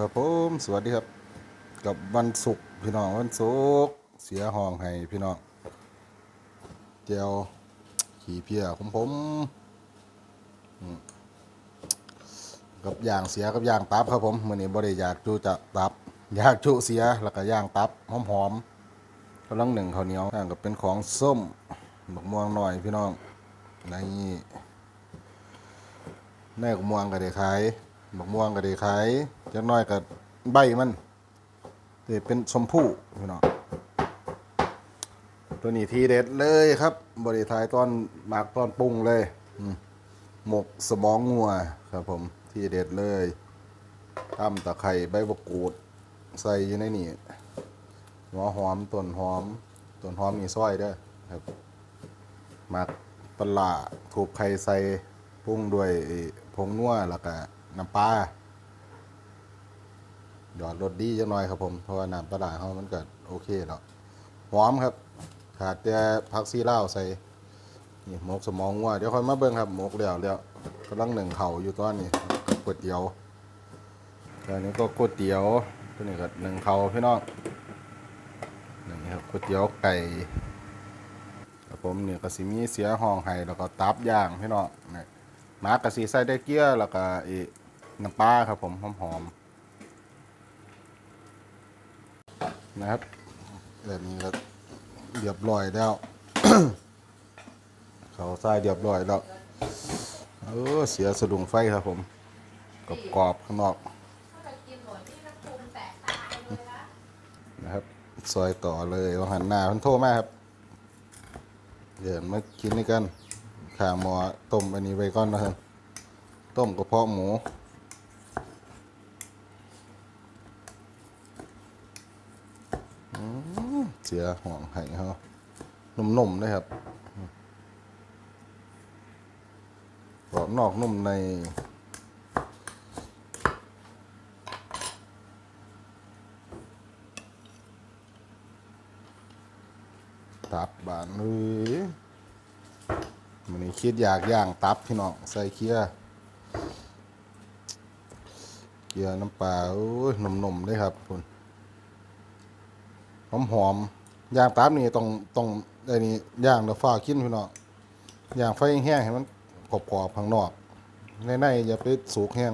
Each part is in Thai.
ครับผมสวัสดีครับ กับวันศุกร์พี่น้องวันศุกร์เสียห้องให้พี่น้องเจียวขี่เพียของผมอืมกับย่างเสียกับย่างตับครับผมมื่อนี้บ่ได้อยากจูจะตับอยากจุเสียแล้วก็ย่างตับหอมๆกำลังหนึ่งข้าวเหนียวย่างกับเป็นของส้มบักม่วงหน่อยพี่น้องในแน่กม่วงก็ได้ขายบักม่วงก็ได้ขาย จักน้อยก็ใบมันเดี๋ยวเป็นชมพู่พี่น้องตัวนี้ทีเด็ดเลยครับ บริทายตอนหมักตอนปรุงเลยหมกสมองงัวครับผมทีเด็ดเลยตำตะไคร้ใบมะกรูด ใส่อยู่ในนี่หัวหอมต้นหอมต้นหอมนี่ซอยเด้อครับหมักปลาถูกไข่ใส่ปรุงด้วยผงนัวแล้วก็น้ำปลา หยอดรสดีจังหน่อยครับผมเพราะว่าน้ำปลาร้าเขามันก็โอเคแล้วหอมครับ ขาดแต่ผักซีลาใส่นี่หมกสมองวัวเดี๋ยวค่อยมาเบิ่งครับหมกแล้วแล้วกำลังหนึ่งเข่าอยู่ตอนนี้ก๋วยเตี๋ยวตอนนี้ก็ก๋วยเตี๋ยวตัวนี้ก็หนึ่งเข่าพี่น้องนี่ครับก๋วยเตี๋ยวไก่ครับผมเนี่ยก็สิมีเสียห้องไห้แล้วก็ตับย่างพี่น้องนี่หมากกะสีใส่ได้เกี๊ยแล้วก็อีน้ำปลาครับผมหอมๆ นะครับแบบนี้ก็เรียบร้อยแล้ว เขาใส่เรียบร้อยแล้วเออเสียสะดุ้งไฟครับผมกรอบข้างนอกนะครับซอยต่อเลยว่าหันหน้าพันโทรมาครับเดี๋ยวมากินนี่กันขาหมอต้มอันนี้ไว้ก่อนนะครับต้มกระเพาะหมูอืม เสียห่วงไห้เขานุ่มๆเลยครับกรอบนอกนุ่มในตับบานเลยมันนี้คิดอยากย่างตับพี่น้องใส่เคี่ยเกี๊ยน้ำปลาโอ้ยหนุ่มๆเลยครับคุณ หอมหอมๆย่างตับนี่ต้องต้องไอ้นี่ย่างแล้วฟ้ากินพี่น้องย่างไฟแห้งให้มันกรอบๆข้างนอกในในๆอย่าไปสุกแห้ง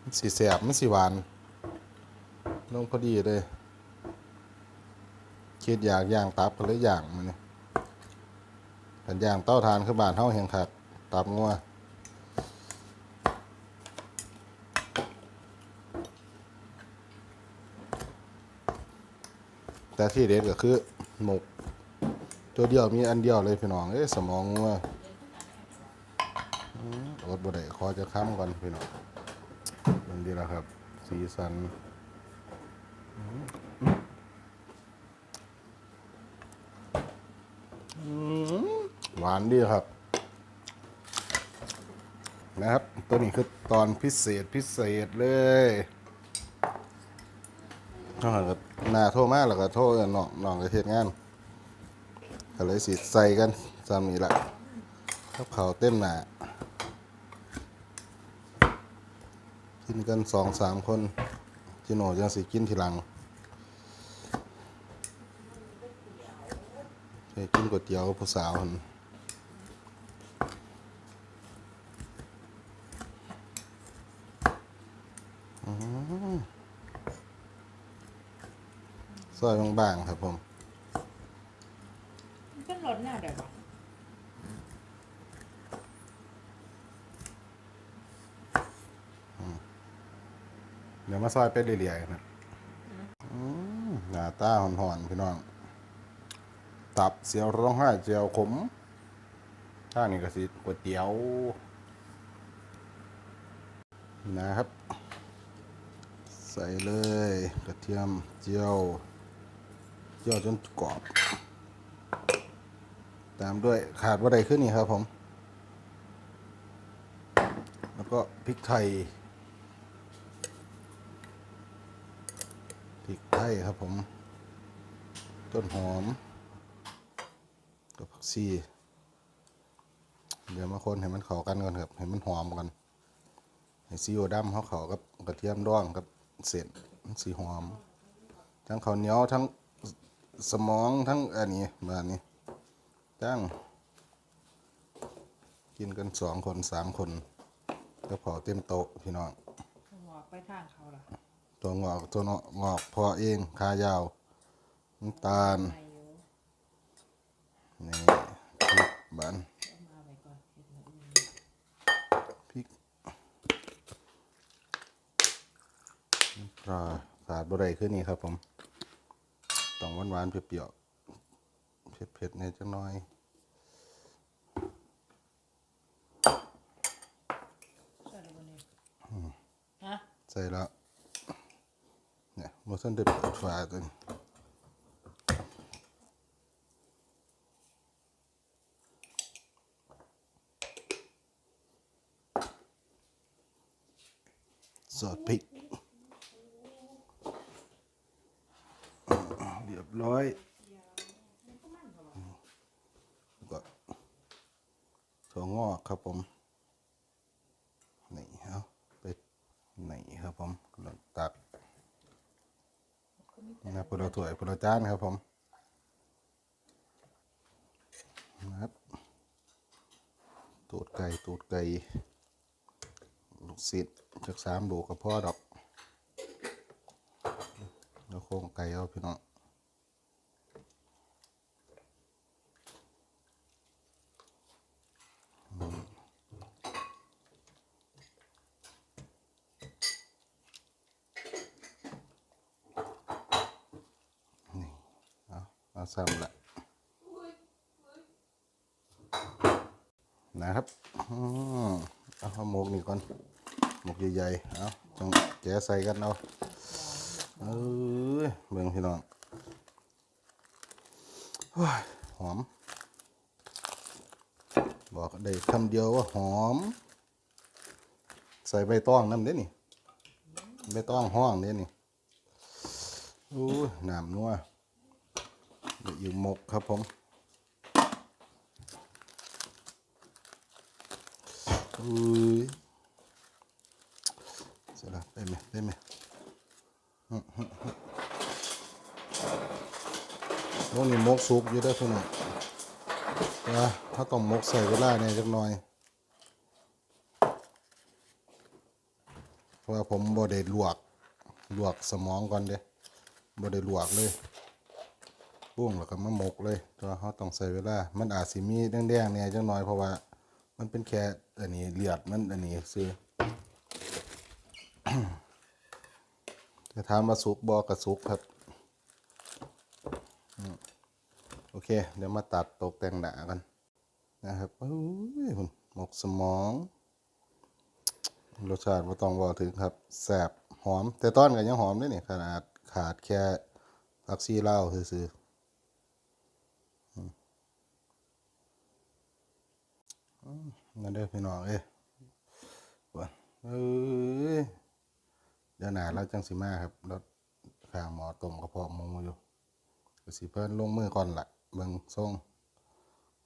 มันสีแสบมันสีหวานลงพอดีเลยคิดอยากย่างตับก็เลยย่างมันนี่กันย่างเต้าทานคือบ้านเฮาแห่งคักตับงัว แต่ที่เด็ดก็คือหมก ตัวเดียวมีอันเดียวเลยพี่น้องเอ้ยสมองวอืมอดบ่ได้ขอจะค้ำก่อนพี่น้องมันดีแล้วครับ สีสันหวานดีครับ นะครับ ตัวนี้คือตอนพิเศษพิเศษเลย น้องก็หน้าโทษมากแล้วก็โทษน้องน้องก็เทศงานก็เลยสิใส่กันซ้ำนี้ละกับเขาวเต็มหน้ากินกันสองสามคนจิโน่ยังสิกินทีหลังไปกินก๋วยเตี๋ยวกับผู้สาวหั่นอื้อหือซ อยบางๆครับผมขึ้นรถแน่เดี๋ยวบอกเดี๋ยวมาซอยไปเรื่อยๆนะอืมหน้าตาหอนๆพี่น้อง ตับเสียวร้องไห้เจียวขมท่านี่ก็สิก๋วยเตี๋ยว นะครับ ใส่เลยกระเทียมเจียว เจียวจนกรอบ ตามด้วยขาดว่าใดขึ้นนี่ครับผม แล้วก็พริกไทยพริกไทยครับผม ต้นหอมกับผักชีเดี๋ยวมาคนให้มันเข้ากันก่อนครับ ให้มันหอมกันให้ซีอิ๊วดำเขาเขากับกระเทียมด้องกับเส้นมันสีหอม ทั้งข้าวเหนียวทั้ง สมองทั้งอันนี้แบบนี้ตั้ง กินกันสองคนสามคนก็พอเต็มโต๊ะพี่น้องหัวไปทางเขาล่ะตัวงอกตัวเนาะงอกพอเองขายาวน้ำตาลไปอยู่นี่พริกบันเอามาไว้ก่อนเฮ็ดมื้ออื่นพริกน้ำปลาขาดบะไรขึ้นนี่ครับผม ต้องหวานหวานๆเปรี้ยวๆเผ็ดๆเนี่ยจังน้อยใส่แล้วบ่นี่ฮะใส่แล้วเนี่ยโมสันได้เปิดฝาตัวนี้ซอสพริก เร้อยก็ถั่วงอกครับผมนี่เอาไปนี่ครับผมกำลังตักนะพลถ้วยพลจานครับผมนะครับตูดไก่ตูดไก่ลูกศิษย์จากสามโบกับพ่อดอกแล้วโครงไก่เอาพี่น้องนี่ เอาซ้ำละนะครับอเอาหมกนี่ก่อนหมกใหญ่ๆเอาจังแกะใส่กันเอาเอ้ยเบิ่งพี่น้องหอม บอกได้คำเดียวว่าหอม ใส่ใบตองน้ำเด้นี่ใบตองห้องเด้นี่อู้น้ำนัว เดี๋ยวอยู่หมกครับผมอุ้ยเสร็จแล้วได้ไหมได้ไหมอื้อหือหือโน่นนี่หมกซุปอยู่ได้อพี่น้องนะถ้าต้องมกใส่เวลาเนี่ยจักหน่อย เพราะว่าผมบ่ได้ลวกลวกสมองก่อนเด้บ่ได้ลวกเลย บุ้งแล้วก็มาหมกเลยต่ว่าเขาต้องใส่เวลา มันอาจสิมีแดงๆเนี่ยจักหน่อยเพราะว่า มันเป็นแค่อันนี้เลือดมันอันนี้ซื้อจะถามาสุกบ่กระสุกครับโอเค เดี๋ยวมาตัดตกแต่งหนากันนะครับโอ้ยหมกสมองรสชาติไม่ต้องบอกถึงครับแสบหอม แต่ต้อนกันยังหอมด้วยนี่ขนาดขาดแค่ผักซีเหล้าซื่อมอืม นั่นเด้อพี่น้องเอ้ยว่าเอ้ยเดี๋ยวหนาแล้วจังสิมาครับรถข้างหมอต้มกระเพาะมูอยู่ก็สิเพิ่นลงมือก่อนละเบิ่งส่ง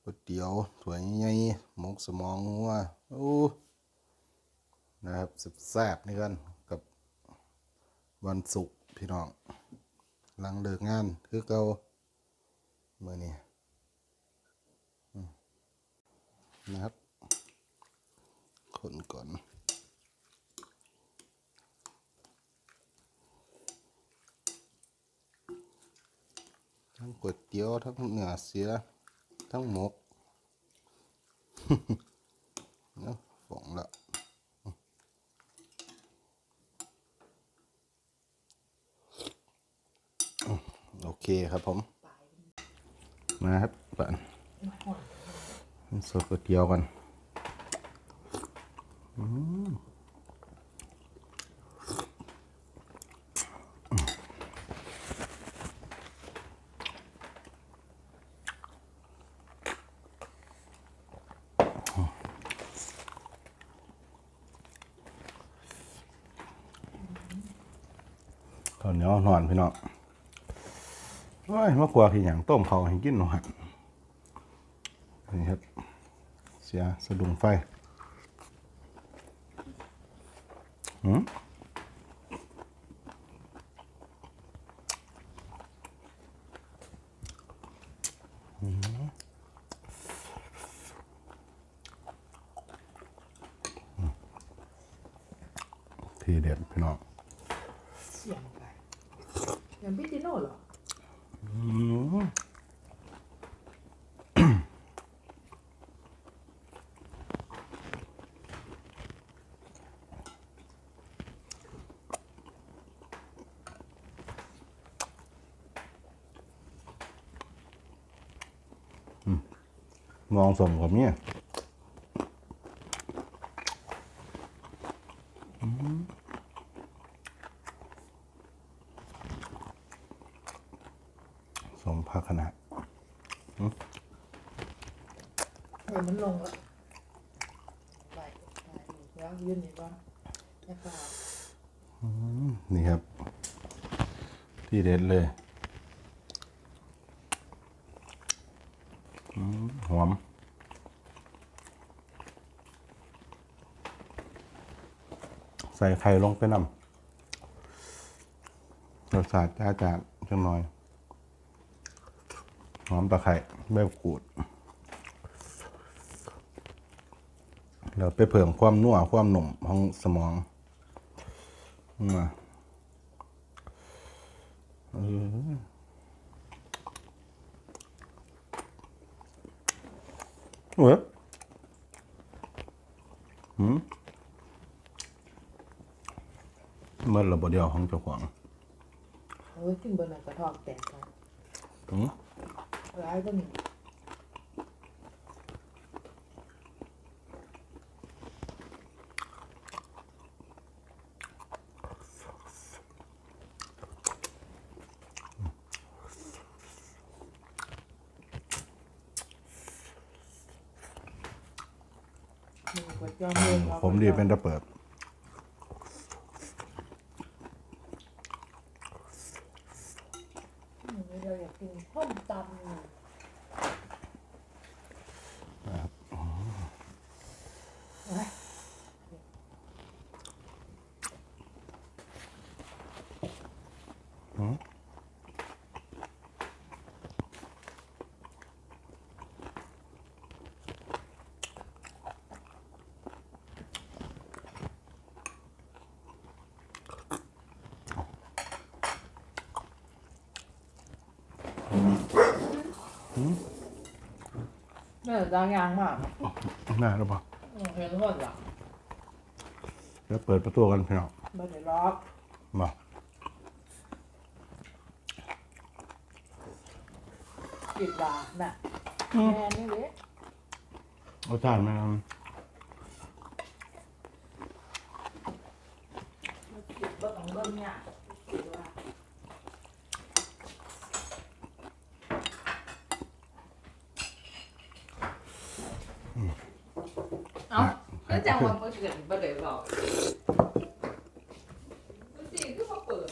ก๋วยเตี๋ยวถ้วใหญ่หมกสมองงัวโอ้นะครับแซ่บนี่กันกับวันศุกร์พี่น้องหลังเลิกงานคือเก่ามื้อนี้อืม นะครับ คนก่อนทั้งก๋วยเตี๋ยวทั้งเนื้อเสีย ทั้งหมกเนาะฝงละโอเคครับผม มาครับปัน สดก๋วยเตี๋ยวกันข้าวเหนียวหนอนพี่น้องโอ้ยมะกวาขี้หยังต้มเขาให้กินหน่อยนี่ครับ เสียสะดุ้งไฟหืมหืมทีเด็ดพี่น้องเสียงไปอย่างพี่จิโน่เหรอ อืม มองสมกับเนี่ยอืมสมภาคณะเออมันลงแล้วไปไปแล้วยืนนี่ก่อนแล้วก็นี่ครับ ที่เด็ดเลยอืมหอม ใส่ไข่ลงไปนำรสชาติจ้าจานจังหน่อยหอมตะไคร้ใบกรูดแล้วไปเพิ่มความนัวความหนุ่มของสมองมาเออเว้ยหืม เดียวของเจ้าของเออขึ้นบนนั้นกระทอกแตกกันหืมร้ายก็มีผมดีเป็นตะเปิด เราอยากกินข้มตำอยู่เอ้ย เนี่ยดังยางมากน่าหรือเปล่าอืมเห็นคนเหรอเดี๋ยวเปิดประตูกันพี่น้องไม่ได้ล็อกมาปิดบาร์น่ะแม่นี่เลยเอาจานไหมครับปิดบ่ต้องเบิ่งเนี่ยปิดว่าเอ้าแล้ว จังหวะเมื่อเกิดบ่ได้บอกมันสิคือมาเปิด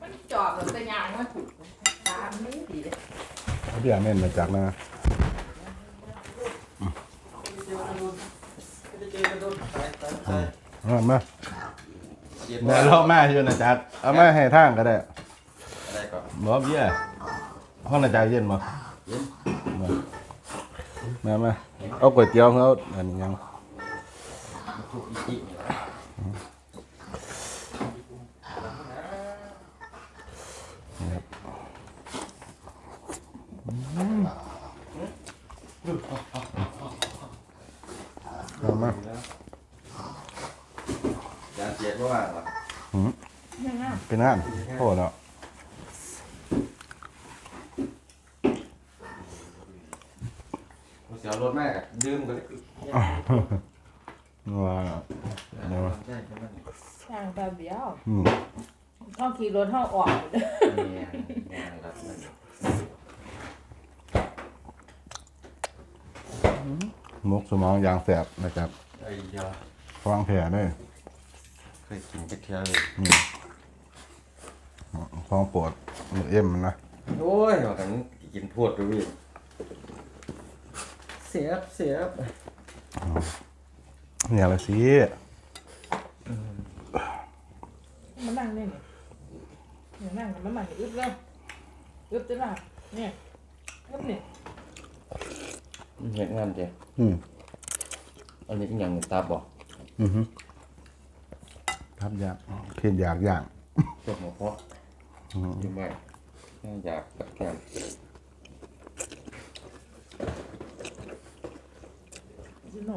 มันจอบแล้วแต่ยางมันตามนี้ดีเลยเอาเดี๋ยวเม่นมาจากนะจะเจอกันโดนไปไปไปเอามาเย็นแม่ว่าเราแม่อยู่นะจักเอาแม่ให้ทางก็ได้อะไรก่อนบอกเยี่ยห้องนะจักเย็นบ่เย็น มาแม่มา เอาก๋วยเตี๋ยวเขาอันนี้ยัง ทุกอีกนี่แหละ เอามา ยาเจ็ดว่าหรอ ยังไง เป็นงานโอ้แล้ว เสียรถแม่ดื่มกันเลย ว่าเดี๋ยว ใช่ใช่ไหม ช่าง แป๊บเดียวอืมต้องขี่รถเข้าออกเลยเนี่ยเนี่ยครับมกสมองยางแสบนะครับไอ้ยาฟังแผลด้วยเคยกินกระเทียมเลยฟังปวดมือเอ็มมันนะโอ้ยว่ากันกินพวดด้วยเสียบเสียบเนี่ยละสิ งมันมันอึบเลยอึบจะได้เนี่ยอึบเนี่ยเห็นงานเจ้อืมอันนี้เป็นอย่างตาบอกอือฮึครับอยากเพียนอยากอย่างจบหัวเพาะยิ่งไม่อยากกับแกมจิโ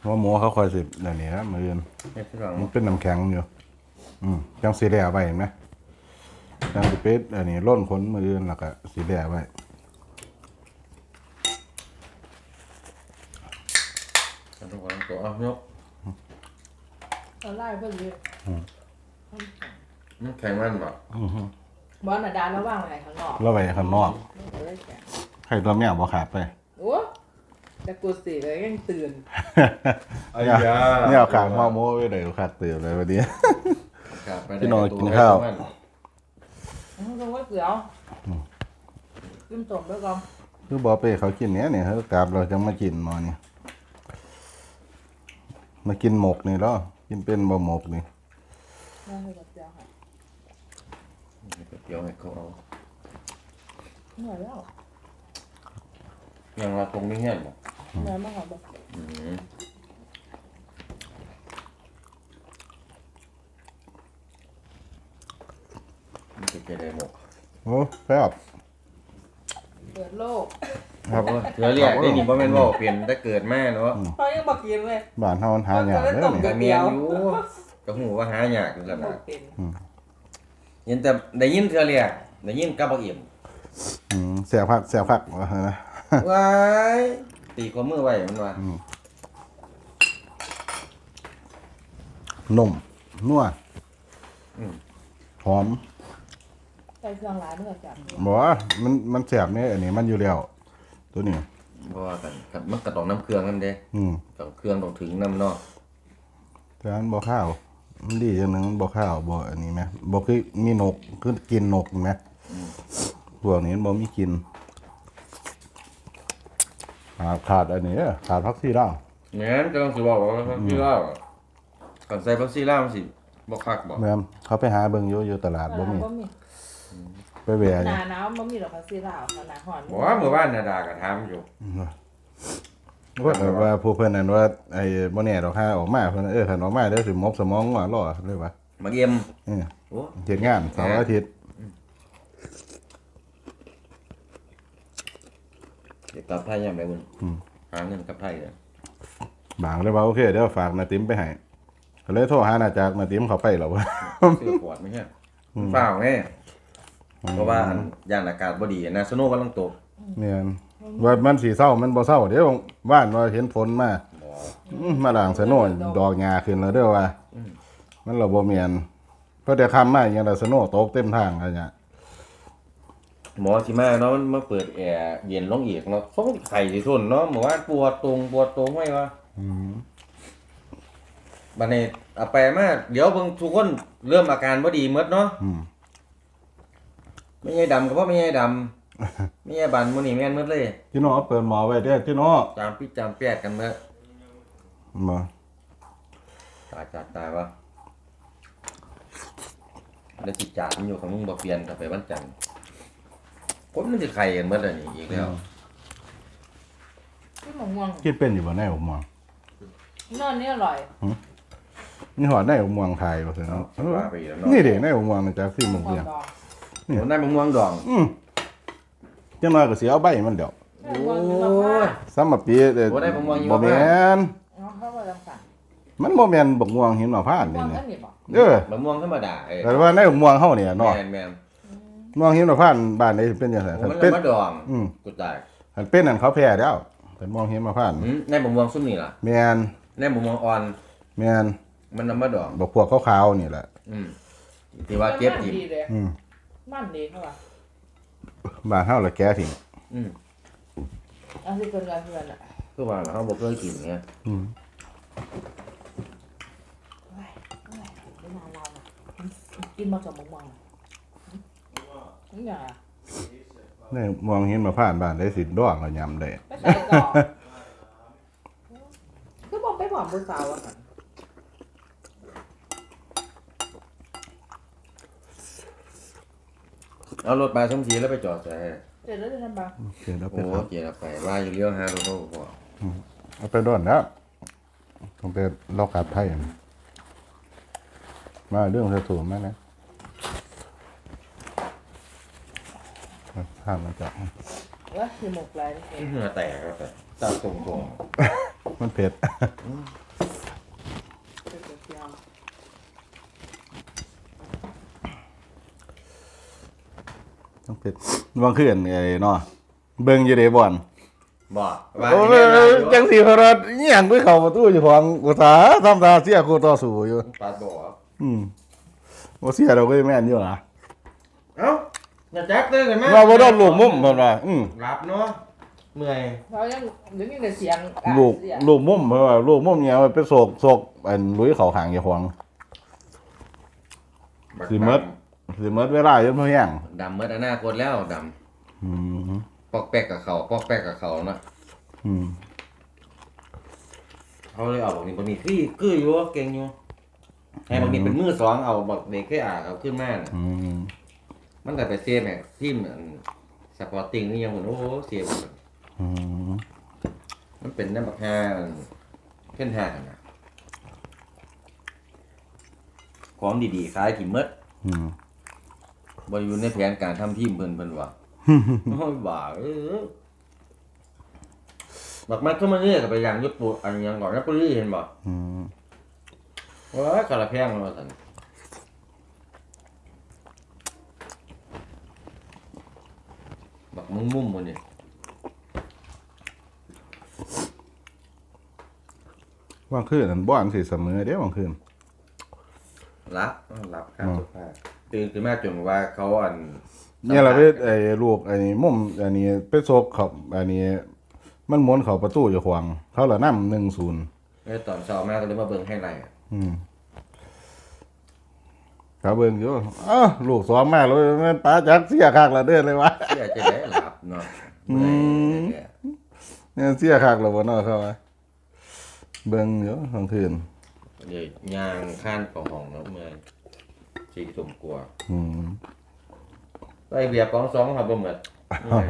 น่ว่าหมูเขาคอยสิเดี๋ยวนี้นะมืออนเฮ็ดที่หลังมันเป็นน้ำแข็งอยู่ อืมจังสีแดงไว้เห็นไหมจังสิเป็ดอันนี้ร่นขนมืออนแล้วก็สีแดงไว้ทำทุกคนตัวเอายกเราไล่เพื่อนเลยมันแข็งมันบ่อือฮึบอลน่ะดาระว่างอะไรข้างนอกแล้วไว้ข้างนอก เอ้ยแกใครตัวแม่บ่ขาดไปโอ้ แต่กูสิเลยยังตื่นเนี่ยเนี่ยเอาขางมาโม้ไว้เลยขาดเตือนเลยวันนี้ครับไปได้พี่น้อยตัวกินข้าวมันมึงต้องว่าเกลียวจิ้มตมด้วยก่อนคือบอเป้เขากินเนี้ยเนี่ยเขากราบเราจะมากินหมอนี่มากินหมกนี่แล้วกินเป็นบะหมกนี่น่าให้กับเจียวค่ะเดี๋ยวให้เขาเอาเหนื่อยแล้วอย่างละตรงนี้เงี้ยบ่ เหนื่อยมากค่ะแบบอืมมันจะเป็นอะไรหมกโอ้แซ่บเปิดโลกครับเสือเรียกได้นี่บ่แม่นว่าเปลี่ยนแต่เกิดมาเนาะเขายังบอกกินเลยบ้านเฮามันหายากเด้อต้มนี่กัก็บเมียนอยู่ก็หูว่าหายากอยู่แล้วบอนะกเป็นยินแต่ได้ยินเสือเรียกได้ยินกับบ่อิ่มอืมแซ่บคักแซ่บคักว่าซั่นนะว้าย ตีข้อมือไว้มันว่านุ่มนัวอืมหอมใส่เครื่องร้ายเมื่อจับบอกว่ามันมันแซ่บเนี่ยอันนี้มันอยู่แล้วตัวนี้บ่ว่ากันกับมันก็ต้องน้ำเครื่องนำเด้อืมต้องเครื่องต้องถึงน้ำเนาะแต่อันบ่ข้าวมันดีอย่างหนึงมันบ่ข้าวบ่อันนี้ไหมบ่คือมีนกคือกินนกไหมพวกนี้มันบ่มีกิน ขาดขาดอันนี้เด้อขาดพักซี่ดาวแม่นก็ต้องสิบอกว่าพักซี่ลาวก่อนใส่พักซี่ลาวมันสิบ่คักบ่แม่นเขาไปหาเบิ่งอยู่อยู่ตลาดบ่มีบ่มีไปแหวหอยู่นาหนาวบ่มีหรอกค่ะซีลาวหนาหอนบ่ว่าเมื่อวานน่ะดาก็ถามอยู่ว่าแบบว่าผู้เพิ่นนั่นว่าไอ้บ่แน่ดอกหาออกมาเพิ่นเออคันออกมาเดี๋ยวสิมบสมองว่ารอเลยว่ามาเยี่ยมเออโอ้เฮ็ดงานเสาร์อาทิตย์ เดี๋ยว กลับไทยยามใดบุญหาเงินกลับไทยเด้อบางเลยว่าโอเคเดี๋ยวฝากนาติมไปให้ก็เลยโทรหานาจากนาติมเขาไปแล้วว่า เสื้อปวดไม่ใช่เปล่าไงเพราะว่าอันย่านอากาศบ่ดีนะสโนว์กำลังตกเนี่ยว่ามันสีเศร้ามันบ่เศร้าเดี๋ยวว่านว่าเห็นฝนมาบ่อื้อมาด่างสะโนนดอกหญ้าขึ้นแล้วเด้อว่า มันเราบ่เมียนเพราะแต่คำมาอย่างละสะโนตกเต็มทางอะไรเงี้ย หมอสิมาเนาะมันมาเปิดแอร์เย็นลงอีกเนาะสงไข่สิทนเนาะเมื่อวานปวดตรงปวดตรงไว้ว่าอืมบัดนี้เอาไปมาเดี๋ยวเบิ่งทุกคนเริ่มอาการบ่ดีหมดเนาะอืมไม่ใช่ดำก็เพราะไม่ใช่ดำไม่ใช่บันมื้อนี้แม่นหมดเลยพี่น้องเอาเปิดหมอไว้เด้อพี่น้องจามพี่จามแปดกันเมื่อมาตายจัดตายวะแล้วจิจาดมันอยู่ของมึงบ่เปลี่ยนกลับไปวันจันทร์ คนมันจะไข่กันเมื่อไรนี่อีกแล้วที่หมองม่วงคิดเป็นอยู่บ่ในหัวมวงนอนนี่อร่อยนี่หอดในหัวมวงไทยว่าซั่นเนาะว่าไปแล้วเนาะนี่เด้ในหัวมวงนี่จากที่หมึงควาเพีมยงดองผมได้มะม่วงดองอืมจังน้อยก็สิเอาใบมันเดี๋ยวแม่ม่วงมีมะพร้าวซ้ำมาปีเด้อโอ้ได้ผมมองอยู่บ่ว่าแม่นอ๋อเขาก็จำกัดมันบ่แม่นบักม่วงหินมะพร้าวม่นี่วงนี่นั่นนี่บอกเด้อมะม่วงธรรมดาเออแต่ว่าในม่วงเฮาเนี่ยเนาะแม่นแม่ นม่วงหินมะพร้าวบ้านใดสิเป็นจังได๋โอ้มันเป็นมะดองอืม กูตายคันเป็นนั่นเขาแพ้แล้วเป็นม่วงหินมะพร้าวอืมในมะม่วงซุ่มนี่ล่ะแม่นในมะม่วงอ่อน แม่นมันน้ำมะดอง บักพวกขาวๆนี่แหละ อืมที่ว่าเก็บมันทิมดีเลยอืม มันดีเท่าไหร่บ้านเฮาละแก่ทิ้งอืมอันที่เป็นการเพื่อนอะคือว่าเขาบ่เคยกินไงอืมเฮ้ยเฮ้ยไม่นานเราน่ะกินมาจากมะม่วงนี่ไงอะ นี่มองเห็นมาผ่านบ้านได้สิด้วงเรายำได้ไปใส่ดคือบอกไปหอมบนเสาอะค่ะเอารถไปส่งสีแล้วไปจอดใส่เสร็จแล้วจะทำบ้างเกิดแล้วไปโอ้ครับเกียร์ไปว่าอยู่เรื่องฮาโร่พ่อเอาไปด่วนนะต้องไปลอกขาดไพ่มาเรื่องเธอถูกไหมนะ ข้ามมาจากว่าคือหมกลายนี่เองเหงื่อแตกครับแต่ตาตรงตรงมันเผ็ดเป็นเสียงต้องเผ็ดบางคืนไอ้เนาะเบิ่งอยู่เดบ่อนบ่ว่าโอ้ที่ยแม่นอยู่จังสีพรัดอีหยังไปเข้าประตูเจ้าของอุตสาห์ทำตาเสียกูต่อสู้อยู่ปาดบ่ออืมบ่เสียเราก็แม่นอยู่นะเอ้าอย่าแจ๊กเต้นกันไหมเราบ่โดนลูกมุมเพิ่นว่าอืมรับเนาะเมื่อยเรายังยังมีแต่เสียงอะลูกเสียงลูกมุมเพราะว่าลูกมุมเนี่ยมันเป็นโศกโศกอันลุยเขาหางอย่าหวงสิเมิด สิเมิดเวลาจนเพียงดำเมื่ออนาคตแล้วดอืมำปอกแป๊กกับเขาปอกแป๊กกับเขาเนาะอืมเขาเลยเอาบอกนี่บางนี่คือคืออยู่เก่งอยู่ให้บางนี่เป็นมือสองเอาบอกเด็กแค่อ่าเอาขึ้นมาน่ะอืม มันแต่ไปเซฟแม็กทีมอันสปอร์ติ้งนี่ยังเหมือนโอ้โหเสียอืมมันเป็นน้ำบักฮาอันเพ่นหากันนะของดีๆขายถิ่มเมดอืม บริยูในแผนการทำทีมเพิ่นเพิ่นว่า โอ้ยบ่าเออบักมันเข้ามาเนี่ยกับไปยังญี่ปุ่นอันยังก่อนนะปุรีเห็นบ่อืม ว้ายคาราแพงมาสัน บักมุ้งมุ้มมันนี่บางคืนอันบ่อันสิเสมอเด้บางคืนรับรับครับทุกภาคตื่นขึ้นมาจนว่าเขาอันเนี่ยเราไปไอ้ลูกไอ้มุมอันนี้ไปโศกเขาอันนี้มันม้วนเขาประตูอยู่ขวางเขาละนำ1-0เออตอนเช้ามาก็เลยมาเบิ่งให้ไรอะอืม ครับเบิ่งอยู่อ้าวลูกซ้อมมาแล้วแม่นป้าจักเสียคักละเด้อเลยวะเสียจะได้หลับเนาะอืมเมื่อยเนี่ยเสียคักแล้วบ่เนาะเข้ามาเบิ่งอยู่กลางคืนเดี๋ยวย่างข้านของห้องแล้วเมื่อยสีสมกลัวอืมไปเบียร์กองสองครับบ่เหมือนเมื่อย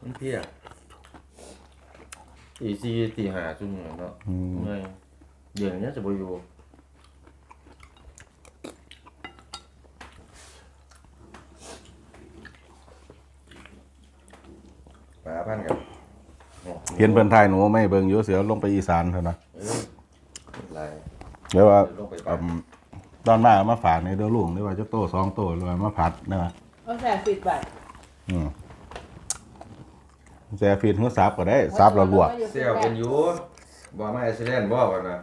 มันเพียตีสี่ตีห้าจุ่มเนาะอืมเมื่อยเย็นเนี้ยจะบ่อยู่ ปลาพันกับเห็นเพิ่นทายหนูไม่เบิ่งอยู่เสียลงไปอีสานเท่านะเออไรเดี๋ยวว่าลงไปอืบ้านมตอนมาเอามาฝากในเด้อลุงเดี๋ยวว่าจะโตสองโตหรือว่ามาผัดนะเอาแต่ปิดบัตรอืมแซ่ฟีดหือซับก็ได้ซับแล้วลวกเสี่ยวเป็นอยู่บ่มาไอซิเลนบ่กันนะ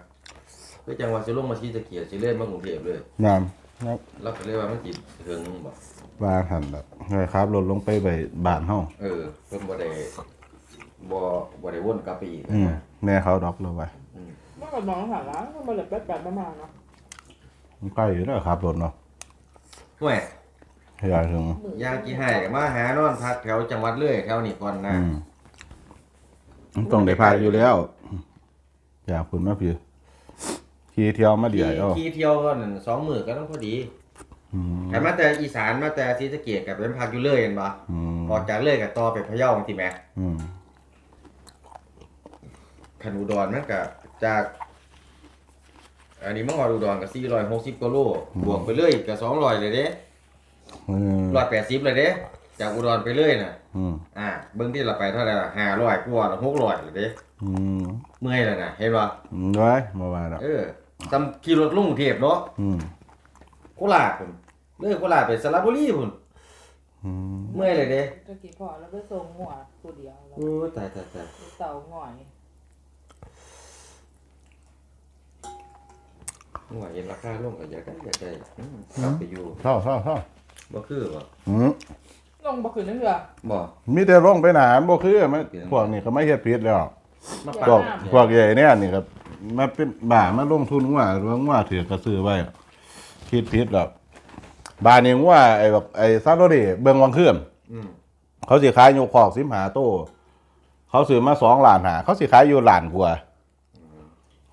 คือจังหวัดสิลงมาชี้ตะเกียบสิเล่นมากรุงเทพเลยงาม ครับเราก็เลยว่ามันติดเถิงบ่ว่าหันแบบครับลดลงไปไปบ้านเฮาเออเพิ่นบ่ได้บ่บ่ได้วนกลับไปอีกอืมนะแม่เขาดอกเลยไว้เมื่อก่อนมองหาร้านก็มาเลยแป๊บแบบประมาณเนาะมันใกล้อยู่แล้วครับรถเนาะห่วยให้ยายถึงย่างกี่ให้ก็มาหานอนพักแถวจังหวัดเลยแถวนี้ก่อนนะอืมมันต้องได้พาอยู่แล้ว อยากคุณมาพี่ ขี่เที่ยวมาเดี๋ยวเอาขี่เที่ยวก็นั่นสองมื้อก็ต้องพอดีอืมแต่มาแต่อีสานมาแต่ศรีสะเกษก็เป็นพักอยู่เลยเห็นบ่อืมออกจากเลยก็ต่อไปพะเยาจังซี่แหมอืมคันอุดรมันก็จาก อันนี้เมื่อวานอุดรก็460กิโลบวกไปเลยก็200เลยเด้อืม180เลยเด้จากอุดรไปเลยน่ะ อืมอ่าเบิ่งที่เราไปเท่าไหร่ล่ะ500กว่า600เลยเด้อืมเมื่อยแล้วน่ะเห็นบ่อืมไว้มาว่าแล้วเออ ซำขี่รถลงกรุงเทพเนาะอืมโคราชพุ่นเลยโคราชไปสระบุรีพุ่นอืมเมื่อยเลยเด้ตะกี้พอแล้วไปส่งหัวตัวเดียวแล้วโอ้ตายตายตายเต่าหงอยว่าเห็นราคาลงก็อยากได้อยากได้อืมกลับไปอยู่เท่าเท่าเท่าบ่คือบ่อืมลงบ่ขึ้นนั่นเหรอ บ่มีแต่ลงไปหนานบ่คือมันพวกนี้ก็ไม่เฮ็ดผิดแล้วมาพวกปาดพวกใหญ่เนี่ยนี่ครับ มาเป็นบ่ามาลงทุนว่าหรือว่าว่าถือกระซื้อไว้คิดผิดแล้วบ้านนี้ว่าไอ้แบบไอ้ซาโรดีเบิ่งวังเคลื่อนอืมเขาสิขายอยู่ขอกสิมหาโตเขาซื้อมาสองล้านหา เขาสิขายอยู่ล้านกว่า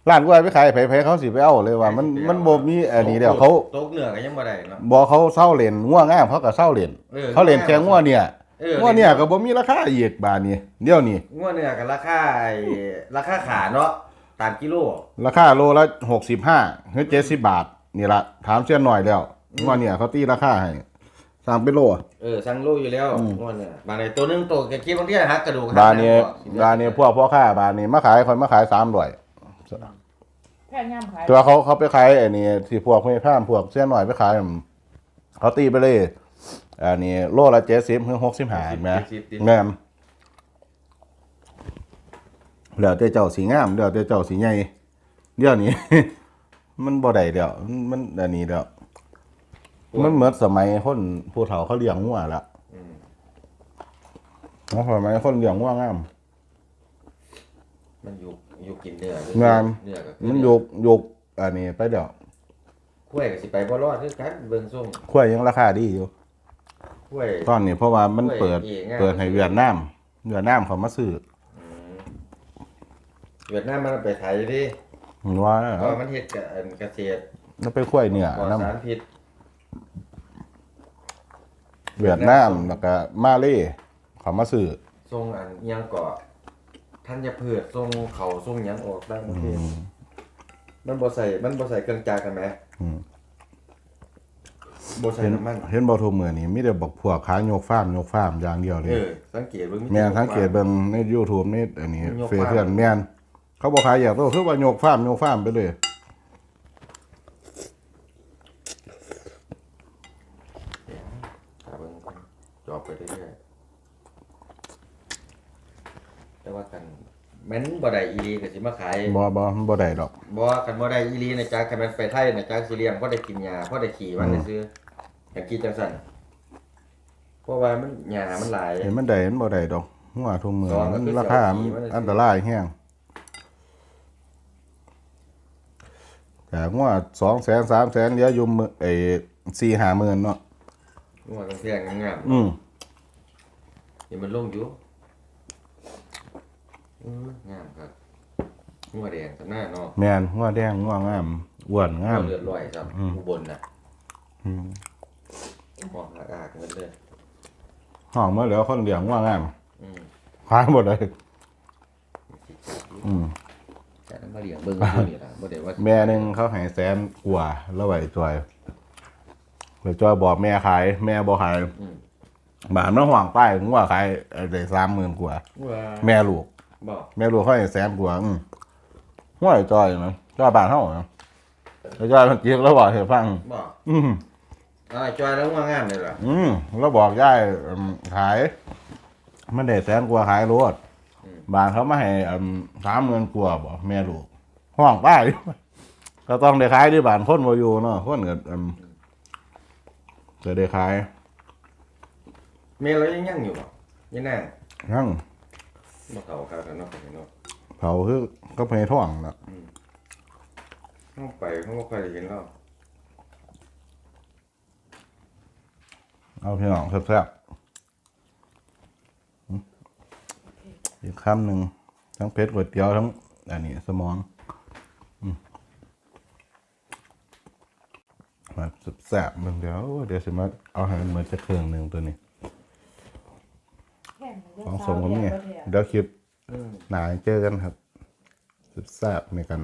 ร้านกล้วยไปขายไผๆเขาสิไปเอาเลยว่า มันมันบ่มีอันนี้แล้วเขาตกเหนือก็ยังบ่ได้เนาะบ่เขาเศร้าเล่นง่วงามเขาก็เศร้าเล่นออเขาเล่นแค่ง่วเนี่ยเออง่วเนี่ยก็บ่มีราคาอีกบาดนี้เดี๋ยวนี้งัวเหนือกับราคาไอ้ราคาขาเนาะ ตามกิโลราคาโลละ65หรือ70บาท นี่ละถามเสียนหน่อยแล้วง่วเนี่ยเขาตีราคาให้สั่งเป็นโลเออสั่งโลอยู่แล้วอืมงัวเหนือบางในตัวหนึงตัวก็คิดบางทีหักกระดูกหักบาดนี้หงก็บาดนี้พวกพ่อค้าบาดนี้มาขายคนมาขาย300แค่ย่ำขายตัวเขาเขาไปขายไอ้นี่ที่พวกไม่พามพวกเสียนหน่อยไปขายอืมเขาตีไปเลยอันนี้โลละ70ถึง65เห็นไหมสิบสิบแม่น แล้วแต่เจ้าสีงามแล้วแต่เจ้าสีใหญ่เดี๋ยวนี้ มันบ่ได้เดี๋ยวมันอันนี้เดี๋ยวมันเหมือนสมัยคนผู้เฒ่าเขาเลี้ยงงัวละอืมเพราะสมัยคนเลี้ยงงัวงาม มันอยู่อยู่กินเนื้องามเนื้อก็คือมันยกยกอันนี้ไปเดี๋ยวกล้วยก็สิไปบ่รอดคือกันเบิ่งส่งขั้วยยังราคาดีอยู่กล้วย ตอนนี้เพราะว่ามันเปิด กล้วยเองอะ เปิดให้เวียดนามเวียดนามเขามาซื้ออืม เวียดนามมันไปไทยดิว่าเพราะว่ามันเฮ็ดกับอันเกษตรแล้วไปขั้วยเนื้อปลอดน้สารพิษำเวียดนามแล้วก็มาเลเขามาซื้อทรงอันอิหยังเกาะท่านจะพืชทรงเขาทรงหยังออกได้ประเทศมันบ่ใส่มันบ่ใส่เครื่องจักรกันไหมอืมบ่ใส่เห็นน้ำมันเห็นบ่ทุกมื้อนี้มีแต่บอกพวกขายยกฟาร์มยกฟาร์มอย่างเดียวเลเอย อสังเกตเบิ่ง แม่นสังเกตเบิ่งใน YouTube นี่อันนี้ยกเฟซฟาร์มเพื่อนแม่น เขาบอกขายอย่างโตคือว่ายกฟาร์มยกฟาร์มไปเลยหาเบิ่งจอบไปเรื่อยๆแต่ว่ากันแม่นบ่ได้อีหลีก็สิมาขายบ่บ่บ่ได้ดอกบ่กันบ่ได้อีหลีนะจ๊ะคันมันไปไทยนะจ๊ะสิเลี้ยงบ่ได้กินยาบ่ได้ขี่มันซื้อๆอย่างคิดจังซั่นเพราะว่ามันหญ้ามันหลายเห็นมันได้มันบ่ได้ดอกหัวทุกมื้อสองก็มันคือราคาเสีมันยวขี่มั นเลยอันตรายแฮงแต่หัว200,000 300,000เหลืออยู่มื้อไอ้4-5หมื่นเนาะงัวต้องแพงงามอืมๆนี่มันลงอยู่อืองามครับงัวแดงสำหน้าเนาะแม่นหัวแดงหัวงามอ้วนงาม เลือดลอยครับอืมอุบลน่ะอืม มองอากาศเงินเลยห้องมาแล้วคนเลี้ยงหัวงามอืม ขายหมดเลย อืม แต่นั้นมาเลี้ยงเบิ่งอยู่นี่ล่ะบ่ได้ว่าแม่หนึ่งเขาให้แสนกว่าแล้วไหวจอยเลยจอยบอกแม่ขาย แม่บอกขายอืมบาทมันห่วงป้ายถึงว่าขายได้สามหมื่นกว่า ว่าแม่ลูกบ่แม่ลูกเขาให้แสนกว่าอืมห่วยจอยนะจอยบาทเท่านะแล้วจอยมันเจียกแล้วบอกให้ฟังบ่อืมอ่าจอยแล้วงัวงามเลยล่ะ อืมแล้วบอกย่ายอืมขาย มันได้แสนกว่าขายรถ บาทเขามาให้สามหมื่นกว่าบอกแม่ลูกห่วงป้ายก็ต้องได้ขายด้วยบานคนบ่อยู่เนาะคนก็อืมจะได้ขายแม่เรายังยังอยู่บ่ยังนั่งทั้งบ่เฒ่าครับกันเนาะเนาะเผาคือก็เพท่องนะเฮาไปเฮาบ่ค่อยได้เห็นเราเอาพี่น้องแซ่บๆอืม อีกคำหนึ่งทั้งเพชรก๋วยเตี๋ยวทั้งอันนี้สมองอืมมาแซ่บๆมึงเดี๋ยวเดี๋ยวสิมาเอาให้มันเหมือนจะเครื่องหนึ่งตัวนี้แค่มันจะของสเศร้ามผมแย่เนี่ยบ่แท้เดี๋ยวคลิปหนาเจอกันครับแซ่บๆในกัน